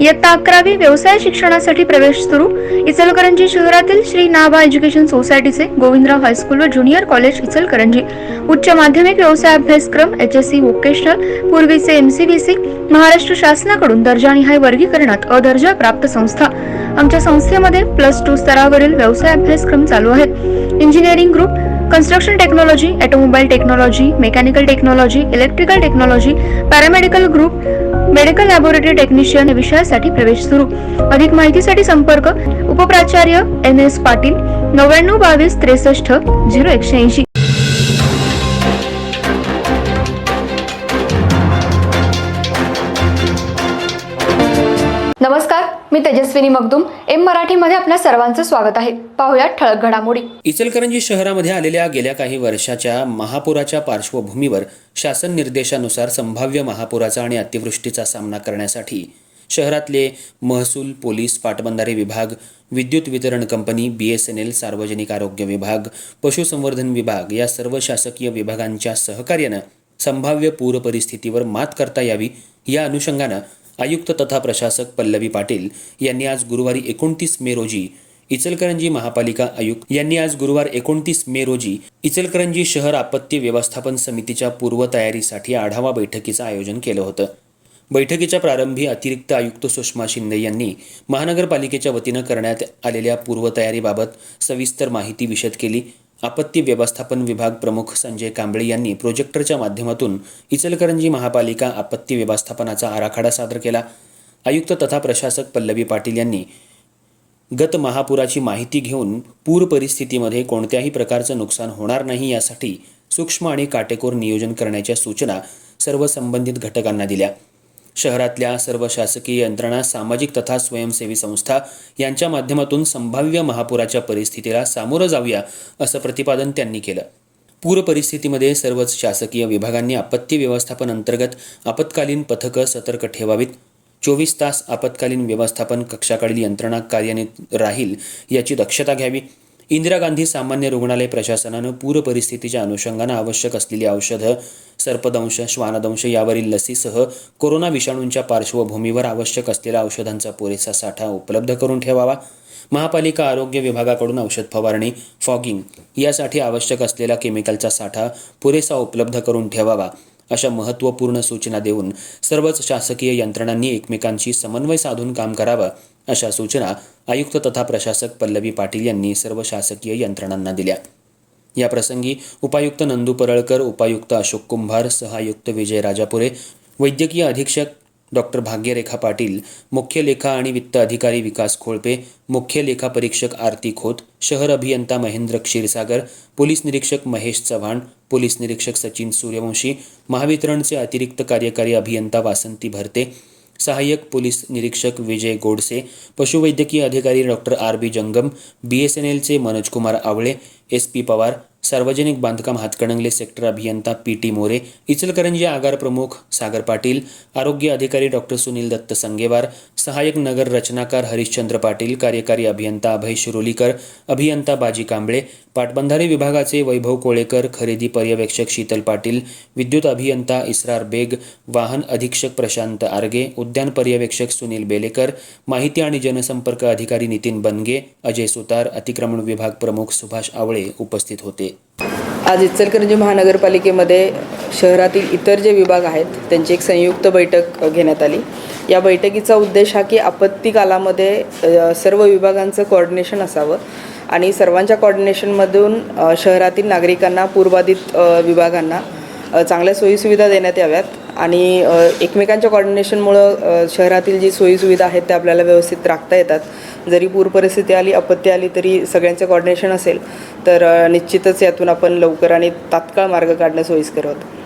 इयत्ता अकरावी व्यवसाय शिक्षणासाठी प्रवेश सुरू. इचलकरंजी शहरातील श्री नाभा एज्युकेशन सोसायटीचे गोविंदराव हायस्कूल व ज्युनियर कॉलेज इचलकरंजी. उच्च माध्यमिक व्यवसाय अभ्यासक्रम एच एस सी व्होकेशनल पूर्वीचे एमसीबीसी महाराष्ट्र शासनाकडून दर्जानिहाय वर्गीकरणात अदर्जा प्राप्त संस्था. आमच्या संस्थेमध्ये प्लस टू स्तरावरील व्यवसाय अभ्यासक्रम चालू आहेत. Engineering group construction technology automobile technology mechanical technology electrical technology paramedical group medical laboratory technician या विषयासाठी प्रवेश सुरू. अधिक माहितीसाठी संपर्क उपप्राचार्य एन एस पाटील नव्याण्णव बावीस त्रेसष्ट झिरो एकशे ऐंशी. नमस्कार मी तेजस्विनी मगदुम. एम मराठीमध्ये आपल्या सर्वांचं स्वागत आहे. पाहुयात ठळक घडामोडी. इचलकरंजी शहरामध्ये आलेल्या गेल्या काही वर्षाच्या महापुराच्या पार्श्वभूमीवर शासन निर्देशानुसार संभाव्य महापुराचा आणि अतिवृष्टीचा सामना करण्यासाठी शहरातले महसूल पोलीस पाटबंधारे विभाग विद्युत वितरण company B S N L सार्वजनिक आरोग्य विभाग पशुसंवर्धन विभाग या सर्व शासकीय विभागांच्या सहकार्यानं संभाव्य पूर परिस्थितीवर मात करता यावी या अनुषंगानं आयुक्त तथा प्रशासक पल्लवी पाटील यांनी आज गुरुवारी एकोणतीस मे रोजी इचलकरंजी महापालिका आयुक्त यांनी आज गुरुवार एकोणतीस मे रोजी इचलकरंजी शहर आपत्ती व्यवस्थापन समितीच्या पूर्वतयारीसाठी आढावा बैठकीचं आयोजन केलं होतं. बैठकीच्या प्रारंभी अतिरिक्त आयुक्त सुषमा शिंदे यांनी महानगरपालिकेच्या वतीनं करण्यात आलेल्या पूर्वतयारीबाबत सविस्तर माहिती विशद केली. आपत्ती व्यवस्थापन विभाग प्रमुख संजय कांबळे यांनी प्रोजेक्टरच्या माध्यमातून इचलकरंजी महापालिका आपत्ती व्यवस्थापनाचा आराखडा सादर केला. आयुक्त तथा प्रशासक पल्लवी पाटील यांनी गत महापुराची माहिती घेऊन पूर परिस्थितीमध्ये कोणत्याही प्रकारचं नुकसान होणार नाही यासाठी सूक्ष्म आणि काटेकोर नियोजन करण्याच्या सूचना सर्व संबंधित घटकांना दिल्या. शहरातल्या सर्व शासकीय यंत्रणा सामाजिक तथा स्वयंसेवी संस्था यांच्या माध्यमातून संभाव्य महापुराच्या परिस्थितीला सामोरं जाऊया असं प्रतिपादन त्यांनी केलं. पूर परिस्थितीमध्ये सर्वच शासकीय विभागांनी आपत्ती व्यवस्थापन अंतर्गत आपत्कालीन पथकं सतर्क ठेवावीत. चोवीस तास आपत्कालीन व्यवस्थापन कक्षाकडील यंत्रणा कार्यान्वित राहील याची दक्षता घ्यावी. इंदिरा गांधी सामान्य रुग्णालय प्रशासनानं पूर परिस्थितीच्या अनुषंगानं आवश्यक असलेली औषधं सर्पदंश श्वानदंश यावरील लसीसह कोरोना विषाणूंच्या पार्श्वभूमीवर आवश्यक असलेल्या औषधांचा पुरेसा साठा उपलब्ध करून ठेवावा. महापालिका आरोग्य विभागाकडून औषध फवारणी फॉगिंग यासाठी आवश्यक असलेला केमिकलचा साठा पुरेसा उपलब्ध करून ठेवावा अशा महत्त्वपूर्ण सूचना देऊन सर्वच शासकीय यंत्रणांनी एकमेकांशी समन्वय साधून काम करावं. अशा सूचना आयुक्त तथा प्रशासक पल्लवी पाटील यांनी सर्व शासकीय यंत्रणांना दिल्या. या प्रसंगी उपायुक्त नंदू परळकर उपायुक्त अशोक कुंभार सहायुक्त विजय राजापुरे वैद्यकीय अधीक्षक डॉक्टर भाग्यरेखा पाटील मुख्य लेखा आणि वित्त अधिकारी विकास खोळपे मुख्य लेखा परीक्षक आरती खोत शहर अभियंता महेंद्र क्षीरसागर पोलीस निरीक्षक महेश चव्हाण पोलीस निरीक्षक सचिन सूर्यवंशी महावितरणचे अतिरिक्त कार्यकारी अभियंता वासंती भरते सहाय्यक पोलीस निरीक्षक विजय गोडसे पशुवैद्यकीय अधिकारी doctor R B Jangam B S N एलचे मनोजकुमार आवळे एस पी पवार सार्वजनिक बांधकाम हातकणंगले सेक्टर अभियंता पी टी मोरे इचलकरंजी आगार प्रमुख सागर पाटील आरोग्य अधिकारी डॉक्टर सुनील दत्त संगेवार सहाय्यक नगर रचनाकार हरिश्चंद्र पाटील कार्यकारी अभियंता अभय शिरोलीकर अभियंता बाजी कांबळे पाटबंधारे विभागाचे वैभव कोळेकर खरेदी पर्यवेक्षक शीतल पाटील विद्युत अभियंता इस्रार बेग वाहन अधीक्षक प्रशांत आर्गे उद्यान पर्यवेक्षक सुनील बेलेकर माहिती आणि जनसंपर्क अधिकारी नितीन बनगे अजय सुतार अतिक्रमण विभाग प्रमुख सुभाष आवळे उपस्थित होते. आज इचलकरंजी महानगरपालिकेमध्ये शहरातील इतर जे विभाग आहेत त्यांची एक संयुक्त बैठक घेण्यात आली. या बैठकीचा उद्देश हा की आपत्ती कालामध्ये सर्व विभागांचं कोऑर्डिनेशन असावं आणि सर्वांच्या कोऑर्डिनेशनमधून शहरातील नागरिकांना पूरबाधित विभागांना चांगल्या सोयीसुविधा देण्यात याव्यात. आणि एकमेकांच्या कॉर्डिनेशनमुळं शहरातील जी सोयीसुविधा आहेत त्या आपल्याला व्यवस्थित राखता येतात. जरी पूर परिस्थिती आली आपत्ती आली तरी सगळ्यांचं कॉर्डिनेशन असेल तर निश्चितच यातून आपण लवकर आणि तात्काळ मार्ग काढणं सोयीस्कर होतं.